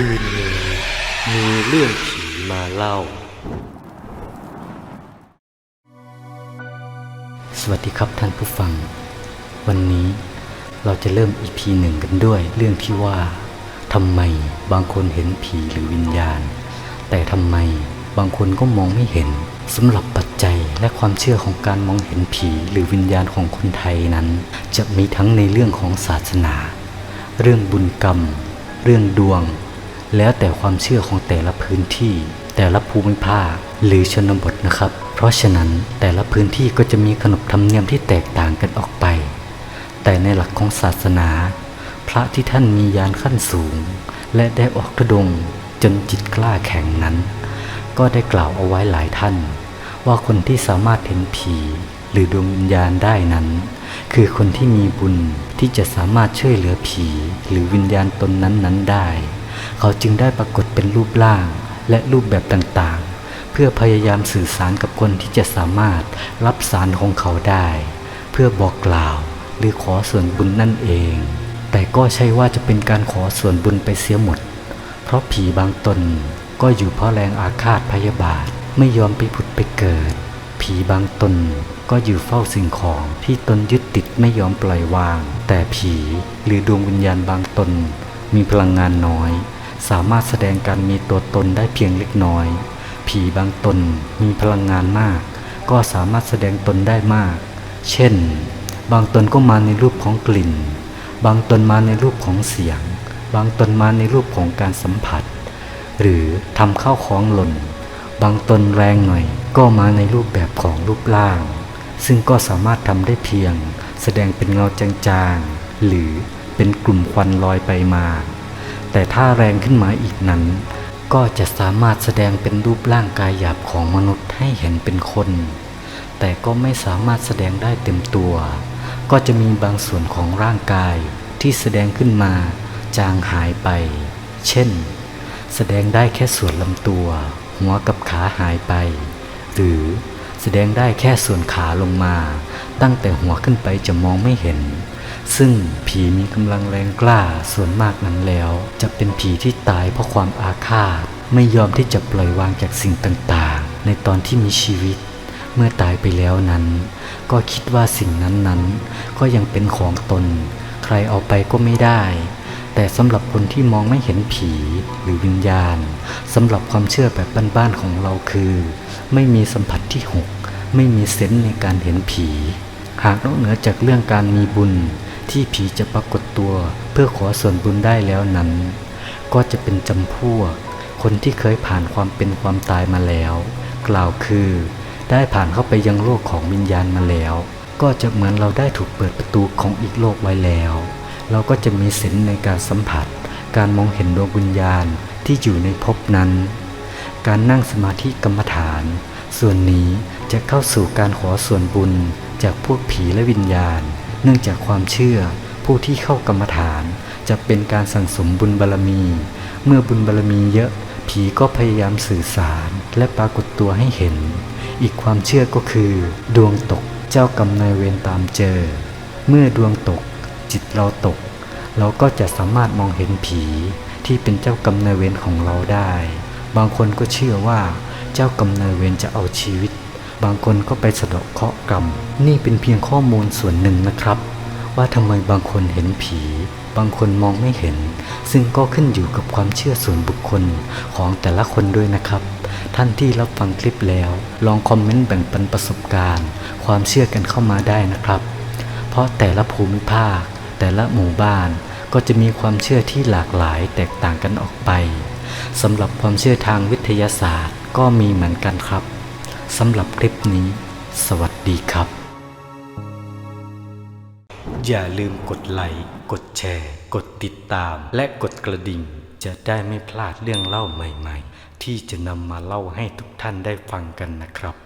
คืนนี้มีเรื่องผีมาเล่า สวัสดีครับท่านผู้ฟัง วันนี้เราจะเริ่ม EP หนึ่งกันด้วย เรื่องที่ว่าทำไมบางคนเห็นผีหรือวิญญาณ แต่ทำไมบางคนก็มองไม่เห็นสำหรับปัจจัยและความเชื่อของการมองเห็นผีหรือวิญญาณของคนไทยนั้น จะมีทั้งในเรื่องของศาสนา เรื่องบุญกรรม เรื่องดวง แล้วแต่ความเชื่อของแต่ละพื้นที่ แต่ละภูมิภาคหรือชนบทนะครับ เพราะฉะนั้นแต่ละพื้นที่ก็จะมีขนบธรรมเนียมที่แตกต่างกันออกไป แต่ในหลักของศาสนา พระที่ท่านมียานขั้นสูง และได้ออกทุดงจนจิตกล้าแข็งนั้น ก็ได้กล่าวเอาไว้หลายท่าน ว่าคนที่สามารถเห็นผีหรือดวงวิญญาณได้นั้น คือคนที่มีบุญที่จะสามารถช่วยเหลือผีหรือวิญญาณตนนั้นๆได้ เขาจึงได้ปรากฏเป็นรูปร่างและรูปแบบต่างๆ เพื่อพยายามสื่อสารกับคนที่จะสามารถรับสารของเขาได้ เพื่อบอกกล่าวหรือขอส่วนบุญนั่นเอง แต่ก็ใช่ว่าจะเป็นการขอส่วนบุญไปเสียหมด เพราะผีบางตนก็อยู่เพราะแรงอาฆาตพยาบาทไม่ยอมไปผุดไปเกิด ผีบางตนก็อยู่เฝ้าสิ่งของที่ตนยึดติดไม่ยอมปล่อยวาง แต่ผีหรือดวงวิญญาณบางตน มีพลังงานน้อย สามารถแสดงการมีตัวตนได้เพียงเล็กน้อย ผีบางตนมีพลังงานมาก ก็สามารถแสดงตนได้มาก เช่น บางตนก็มาในรูปของกลิ่น บางตนมาในรูปของเสียง บางตนมาในรูปของการสัมผัส หรือทำข้าวของหล่น บางตนแรงหน่อย ก็มาในรูปแบบของรูปร่าง ซึ่งก็สามารถทำได้เพียง แสดงเป็นเงาจางๆหรือ เป็นกลุ่มควันลอยไปมา แต่ถ้าแรงขึ้นมาอีกนั้น ก็จะสามารถแสดงเป็นรูปร่างกายหยาบของมนุษย์ให้เห็นเป็นคน แต่ก็ไม่สามารถแสดงได้เต็มตัว ก็จะมีบางส่วนของร่างกายที่แสดงขึ้นมา จางหายไป เช่น แสดงได้แค่ส่วนลำตัว หัวกับขาหายไป หรือแสดงได้แค่ส่วนขาลงมา ตั้งแต่หัวขึ้นไปจะมองไม่เห็น ซึ่งผีมีกำลังแรงกล้าส่วนมากนั้นแล้ว จะเป็นผีที่ตายเพราะความอาฆาต ไม่ยอมที่จะปล่อยวางจากสิ่งต่างๆ ในตอนที่มีชีวิต เมื่อตายไปแล้วนั้น ก็คิดว่าสิ่งนั้นๆ ก็ยังเป็นของตน ใครเอาไปก็ไม่ได้ แต่สำหรับคนที่มองไม่เห็นผีหรือวิญญาณสำหรับความเชื่อแบบบ้านๆของเราคือ ไม่มีสัมผัสที่หกไม่มีเซนส์ในการเห็นผี หากนอกเหนือจากเรื่องการมีบุญ ที่ผีจะปรากฏตัวเพื่อขอส่วนบุญได้แล้วนั้น ก็จะเป็นจำพวก คนที่เคยผ่านความเป็นความตายมาแล้ว กล่าวคือ ได้ผ่านเข้าไปยังโลกของวิญญาณมาแล้ว ก็จะเหมือนเราได้ถูกเปิดประตูของอีกโลกไว้แล้ว เราก็จะมีเซนในการสัมผัส การมองเห็นดวงวิญญาณที่อยู่ในภพนั้น การนั่งสมาธิกรรมฐาน ส่วนนี้จะเข้าสู่การขอส่วนบุญจากพวกผีและวิญญาณ นื่องจากความเชื่อผู้ที่เข้ากรรมฐานจะเป็นการสั่งสมบุญบารมี เมื่อบุญบารมีเยอะผีก็พยายามสื่อสารและปรากฏตัวให้เห็น อีกความเชื่อก็คือ ดวงตกเจ้ากรรมนายเวรตามเจอ เมื่อดวงตก จิตเราตก เราก็จะสามารถมองเห็นผีที่เป็นเจ้ากรรมนายเวรของเราได้ บางคนก็เชื่อว่า เจ้ากรรมนายเวรจะเอาชีวิต บางคนก็ไปสะเดาะเคราะห์กรรม นี่เป็นเพียงข้อมูลส่วนหนึ่งนะครับ ว่าทำไมบางคนเห็นผี บางคนมองไม่เห็น ซึ่งก็ขึ้นอยู่กับความเชื่อส่วนบุคคลของแต่ละคนด้วยนะครับ ท่านที่รับฟังคลิปแล้ว ลองคอมเมนต์แบ่งปันประสบการณ์ ความเชื่อกันเข้ามาได้นะครับ เพราะแต่ละภูมิภาค แต่ละหมู่บ้าน ก็จะมีความเชื่อที่หลากหลายแตกต่างกันออกไปสำหรับความเชื่อทางวิทยาศาสตร์ก็มีเหมือนกันครับ สำหรับคลิปนี้ สวัสดีครับ อย่าลืมกดไลค์กดแชร์ กดติดตาม และกดกระดิ่ง จะได้ไม่พลาดเรื่องเล่าใหม่ ๆ ที่จะนำมาเล่าให้ทุกท่านได้ฟังกันนะครับ